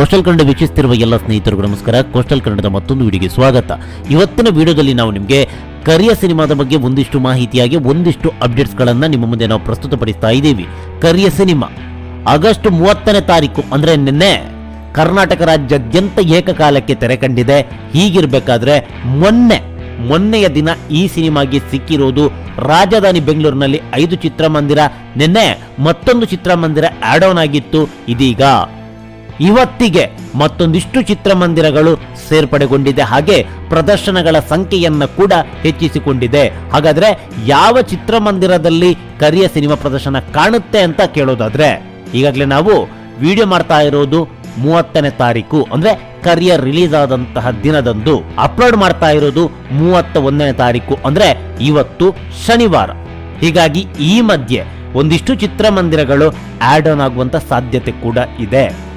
Coastal Kannada ವೀಕ್ಷಿಸುತ್ತಿರುವ ಎಲ್ಲ ಸ್ನೇಹಿತರಿಗೂ ನಮಸ್ಕಾರ. ಕೋಸ್ಟಲ್ ಕನ್ನಡದ ಮತ್ತೊಂದು ವಿಡಿಯೋಗೆ ಸ್ವಾಗತ. ಇವತ್ತಿನ ವಿಡಿಯೋದಲ್ಲಿ ನಾವು ನಿಮಗೆ ಕರಿಯ ಸಿನಿಮಾದ ಬಗ್ಗೆ ಒಂದಿಷ್ಟು ಮಾಹಿತಿಯಾಗಿ, ಒಂದಿಷ್ಟು ಅಪ್ಡೇಟ್ಸ್ಗಳನ್ನು ನಿಮ್ಮ ಮುಂದೆ ನಾವು ಪ್ರಸ್ತುತಪಡಿಸ್ತಾ ಇದ್ದೀವಿ. ಕರಿಯ ಸಿನಿಮಾ. ಆಗಸ್ಟ್ ಮೂವತ್ತನೇ ತಾರೀಕು, ಅಂದರೆ ನಿನ್ನೆ ಕರ್ನಾಟಕ ರಾಜ್ಯಾದ್ಯಂತ ಏಕಕಾಲಕ್ಕೆ ತೆರೆ ಕಂಡಿದೆ. ಹೀಗಿರಬೇಕಾದ್ರೆ ಮೊನ್ನೆ, ಮೊನ್ನೆಯ ದಿನ ಈ ಸಿನಿಮಾಗೆ ಸಿಕ್ಕಿರೋದು ರಾಜಧಾನಿ ಬೆಂಗಳೂರಿನಲ್ಲಿ ಐದು ಚಿತ್ರಮಂದಿರ. ನಿನ್ನೆ ಮತ್ತೊಂದು ಚಿತ್ರಮಂದಿರ ಆಡ್ ಆನ್ ಆಗಿತ್ತು. ಇದೀಗ ಇವತ್ತಿಗೆ ಮತ್ತೊಂದಿಷ್ಟು ಚಿತ್ರಮಂದಿರಗಳು ಸೇರ್ಪಡೆಗೊಂಡಿದೆ. ಹಾಗೆ ಪ್ರದರ್ಶನಗಳ ಸಂಖ್ಯೆಯನ್ನು ಕೂಡ ಹೆಚ್ಚಿಸಿಕೊಂಡಿದೆ. ಹಾಗಾದ್ರೆ ಯಾವ ಚಿತ್ರಮಂದಿರದಲ್ಲಿ ಕರಿಯ ಸಿನಿಮಾ ಪ್ರದರ್ಶನ ಕಾಣುತ್ತೆ ಅಂತ ಕೇಳೋದಾದ್ರೆ, ಈಗಾಗಲೇ ನಾವು ವಿಡಿಯೋ ಮಾಡ್ತಾ ಇರೋದು ಮೂವತ್ತನೇ ತಾರೀಕು, ಅಂದ್ರೆ ಕರಿಯ ರಿಲೀಸ್ ಆದಂತಹ ದಿನದಂದು ಅಪ್ಲೋಡ್ ಮಾಡ್ತಾ ಇರೋದು ಮೂವತ್ತ ಒಂದನೇ ತಾರೀಕು, ಅಂದ್ರೆ ಇವತ್ತು ಶನಿವಾರ. ಹೀಗಾಗಿ ಈ ಮಧ್ಯೆ ಒಂದಿಷ್ಟು ಚಿತ್ರಮಂದಿರಗಳು ಆಡ್ ಆನ್ ಆಗುವಂತ ಸಾಧ್ಯತೆ ಕೂಡ ಇದೆ.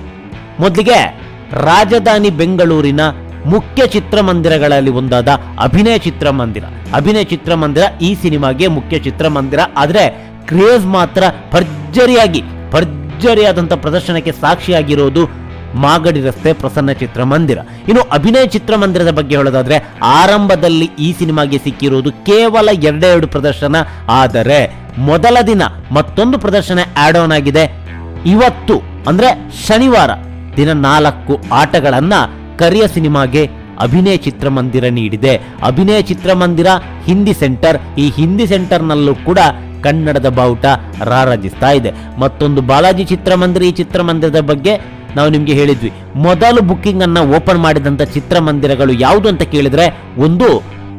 ಮೊದಲಿಗೆ ರಾಜಧಾನಿ ಬೆಂಗಳೂರಿನ ಮುಖ್ಯ ಚಿತ್ರಮಂದಿರಗಳಲ್ಲಿ ಒಂದಾದ ಅಭಿನಯ ಚಿತ್ರಮಂದಿರ. ಅಭಿನಯ ಚಿತ್ರಮಂದಿರ ಈ ಸಿನಿಮಾಗೆ ಮುಖ್ಯ ಚಿತ್ರಮಂದಿರ. ಆದರೆ ಕ್ರೇಜ್ ಮಾತ್ರ ಭರ್ಜರಿಯಾಗಿ ಭರ್ಜರಿಯಾದಂಥ ಪ್ರದರ್ಶನಕ್ಕೆ ಸಾಕ್ಷಿಯಾಗಿರೋದು ಮಾಗಡಿ ರಸ್ತೆ ಪ್ರಸನ್ನ ಚಿತ್ರಮಂದಿರ. ಇನ್ನು ಅಭಿನಯ ಚಿತ್ರಮಂದಿರದ ಬಗ್ಗೆ ಹೇಳೋದಾದ್ರೆ ಆರಂಭದಲ್ಲಿ ಈ ಸಿನಿಮಾಗೆ ಸಿಕ್ಕಿರೋದು ಕೇವಲ ಎರಡೆರಡು ಪ್ರದರ್ಶನ. ಆದರೆ ಮೊದಲ ದಿನ ಮತ್ತೊಂದು ಪ್ರದರ್ಶನ ಆಡ್ ಆನ್ ಆಗಿದೆ. ಇವತ್ತು ಅಂದ್ರೆ ಶನಿವಾರ. ದಿನ ನಾಲ್ಕು ಆಟಗಳನ್ನ ಕರಿಯ ಸಿನಿಮಾಗೆ ಅಭಿನಯ ಚಿತ್ರಮಂದಿರ ನೀಡಿದೆ. ಅಭಿನಯ ಚಿತ್ರಮಂದಿರ ಹಿಂದಿ ಸೆಂಟರ್. ಈ ಹಿಂದಿ ಸೆಂಟರ್ನಲ್ಲೂ ಕೂಡ ಕನ್ನಡದ ಬಾವುಟ ರಾರಾಜಿಸ್ತಾ ಇದೆ. ಮತ್ತೊಂದು ಬಾಲಾಜಿ ಚಿತ್ರಮಂದಿರ, ಈ ಚಿತ್ರಮಂದಿರದ ಬಗ್ಗೆ ನಾವು ನಿಮಗೆ ಹೇಳಿದ್ವಿ. ಮೊದಲು ಬುಕ್ಕಿಂಗ್ ಅನ್ನ ಓಪನ್ ಮಾಡಿದಂತ ಚಿತ್ರಮಂದಿರಗಳು ಯಾವುದು ಅಂತ ಕೇಳಿದ್ರೆ ಒಂದು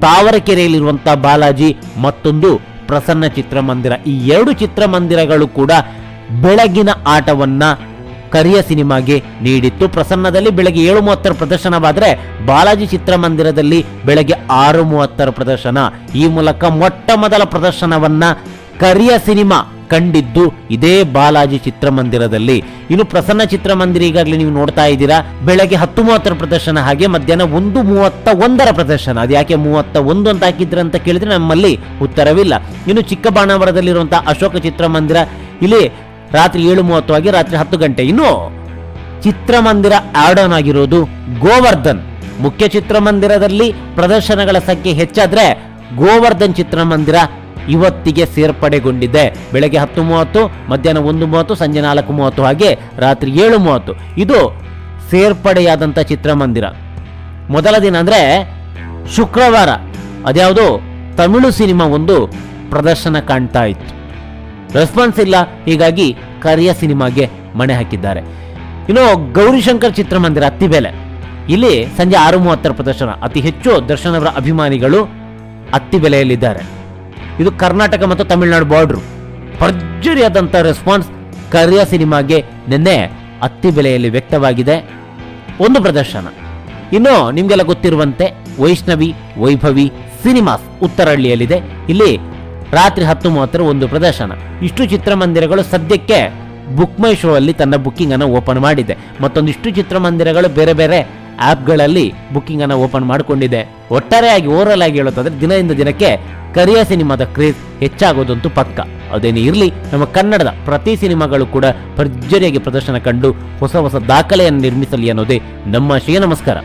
ತಾವರಕೆರೆಯಲ್ಲಿರುವಂತಹ ಬಾಲಾಜಿ, ಮತ್ತೊಂದು ಪ್ರಸನ್ನ ಚಿತ್ರಮಂದಿರ. ಈ ಎರಡು ಚಿತ್ರಮಂದಿರಗಳು ಕೂಡ ಬೆಳಗಿನ ಆಟವನ್ನ ಕರಿಯ ಸಿನಿಮಾಗೆ ನೀಡಿತ್ತು. ಪ್ರಸನ್ನದಲ್ಲಿ ಬೆಳಗ್ಗೆ ಏಳು ಮೂವತ್ತರ ಪ್ರದರ್ಶನವಾದರೆ ಬಾಲಾಜಿ ಚಿತ್ರಮಂದಿರದಲ್ಲಿ ಬೆಳಗ್ಗೆ ಆರು ಮೂವತ್ತರ ಪ್ರದರ್ಶನ. ಈ ಮೂಲಕ ಮೊಟ್ಟ ಮೊದಲ ಪ್ರದರ್ಶನವನ್ನ ಕರಿಯ ಸಿನಿಮಾ ಕಂಡಿದ್ದು ಇದೇ ಬಾಲಾಜಿ ಚಿತ್ರಮಂದಿರದಲ್ಲಿ. ಇನ್ನು ಪ್ರಸನ್ನ ಚಿತ್ರಮಂದಿರ ಈಗಾಗಲೇ ನೀವು ನೋಡ್ತಾ ಇದ್ದೀರಾ. ಬೆಳಗ್ಗೆ ಹತ್ತು ಮೂವತ್ತರ ಪ್ರದರ್ಶನ ಹಾಗೆ ಮಧ್ಯಾಹ್ನ ಒಂದು ಮೂವತ್ತ ಒಂದರ ಪ್ರದರ್ಶನ. ಅದು ಯಾಕೆ ಮೂವತ್ತ ಒಂದು ಅಂತ ಹಾಕಿದ್ರೆ ಅಂತ ಕೇಳಿದ್ರೆ ನಮ್ಮಲ್ಲಿ ಉತ್ತರವಿಲ್ಲ. ಇನ್ನು ಚಿಕ್ಕಬಾಣಾವರದಲ್ಲಿರುವಂತಹ ಅಶೋಕ ಚಿತ್ರಮಂದಿರ, ಇಲ್ಲಿ ರಾತ್ರಿ ಏಳು ಮೂವತ್ತು ಆಗಿ ರಾತ್ರಿ ಹತ್ತು ಗಂಟೆ. ಇನ್ನು ಚಿತ್ರಮಂದಿರ ಆಡ್ ಆನ್ ಆಗಿರೋದು ಗೋವರ್ಧನ್. ಮುಖ್ಯ ಚಿತ್ರಮಂದಿರದಲ್ಲಿ ಪ್ರದರ್ಶನಗಳ ಸಂಖ್ಯೆ ಹೆಚ್ಚಾದ್ರೆ ಗೋವರ್ಧನ್ ಚಿತ್ರಮಂದಿರ ಇವತ್ತಿಗೆ ಸೇರ್ಪಡೆಗೊಂಡಿದೆ. ಬೆಳಗ್ಗೆ ಹತ್ತು ಮೂವತ್ತು, ಮಧ್ಯಾಹ್ನ ಒಂದು ಮೂವತ್ತು, ಸಂಜೆ ನಾಲ್ಕು ಮೂವತ್ತು ಹಾಗೆ ರಾತ್ರಿ ಏಳು ಮೂವತ್ತು. ಇದು ಸೇರ್ಪಡೆಯಾದಂಥ ಚಿತ್ರಮಂದಿರ. ಮೊದಲ ದಿನ ಅಂದರೆ ಶುಕ್ರವಾರ. ಅದ್ಯಾವುದು? ತಮಿಳು ಸಿನಿಮಾ ಒಂದು ಪ್ರದರ್ಶನ ಕಾಣ್ತಾ ಇತ್ತು. ರೆಸ್ಪಾನ್ಸ್ ಇಲ್ಲ. ಹೀಗಾಗಿ ಕರಿಯ ಸಿನಿಮಾಗೆ ಮಣೆ ಹಾಕಿದ್ದಾರೆ. ಇನ್ನು ಗೌರಿಶಂಕರ್ ಚಿತ್ರಮಂದಿರ ಅತ್ತಿಬೆಲೆ ಇಲ್ಲಿ ಸಂಜೆ ಆರು ಮೂವತ್ತರ ಪ್ರದರ್ಶನ. ಅತಿ ಹೆಚ್ಚು ದರ್ಶನ್ ಅವರ ಅಭಿಮಾನಿಗಳು ಅತ್ತಿಬೆಲೆಯಲ್ಲಿದ್ದಾರೆ ಇದು ಕರ್ನಾಟಕ ಮತ್ತು ತಮಿಳುನಾಡು ಬಾರ್ಡ್ರು ಭರ್ಜರಿಯಾದಂಥ ರೆಸ್ಪಾನ್ಸ್ ಕರಿಯ ಸಿನಿಮಾಗೆ ನಿನ್ನೆ ಅತ್ತಿಬೆಲೆಯಲ್ಲಿ ವ್ಯಕ್ತವಾಗಿದೆ. ಒಂದು ಪ್ರದರ್ಶನ. ಇನ್ನು ನಿಮಗೆಲ್ಲ ಗೊತ್ತಿರುವಂತೆ ವೈಷ್ಣವಿ ವೈಭವಿ ಸಿನಿಮಾಸ್ ಉತ್ತರಹಳ್ಳಿಯಲ್ಲಿದೆ. ಇಲ್ಲಿ ರಾತ್ರಿ ಹತ್ತು ಮೂವತ್ತರ ಒಂದು ಪ್ರದರ್ಶನ. ಇಷ್ಟು ಚಿತ್ರಮಂದಿರಗಳು ಸದ್ಯಕ್ಕೆ ಬುಕ್ ಮೈ ಶೋ ಅಲ್ಲಿ ತನ್ನ ಬುಕ್ಕಿಂಗ್ ಅನ್ನು ಓಪನ್ ಮಾಡಿದೆ. ಮತ್ತೊಂದಿಷ್ಟು ಚಿತ್ರಮಂದಿರಗಳು ಬೇರೆ ಬೇರೆ ಆ್ಯಪ್ಗಳಲ್ಲಿ ಬುಕ್ಕಿಂಗ್ ಅನ್ನು ಓಪನ್ ಮಾಡಿಕೊಂಡಿದೆ. ಒಟ್ಟಾರೆಯಾಗಿ ಓವರಲ್ ಆಗಿ ಹೇಳೋದಾದ್ರೆ ದಿನದಿಂದ ದಿನಕ್ಕೆ ಕರಿಯ ಸಿನಿಮಾದ ಕ್ರೇಜ್ ಹೆಚ್ಚಾಗೋದಂತೂ ಪಕ್ಕ. ಅದೇನೇ ಇರಲಿ, ನಮ್ಮ ಕನ್ನಡದ ಪ್ರತಿ ಸಿನಿಮಾಗಳು ಕೂಡ ಭರ್ಜರಿಯಾಗಿ ಪ್ರದರ್ಶನ ಕಂಡು ಹೊಸ ಹೊಸ ದಾಖಲೆಯನ್ನು ನಿರ್ಮಿಸಲಿ ಅನ್ನೋದೇ ನಮ್ಮ ಶ್ರೀ ನಮಸ್ಕಾರ.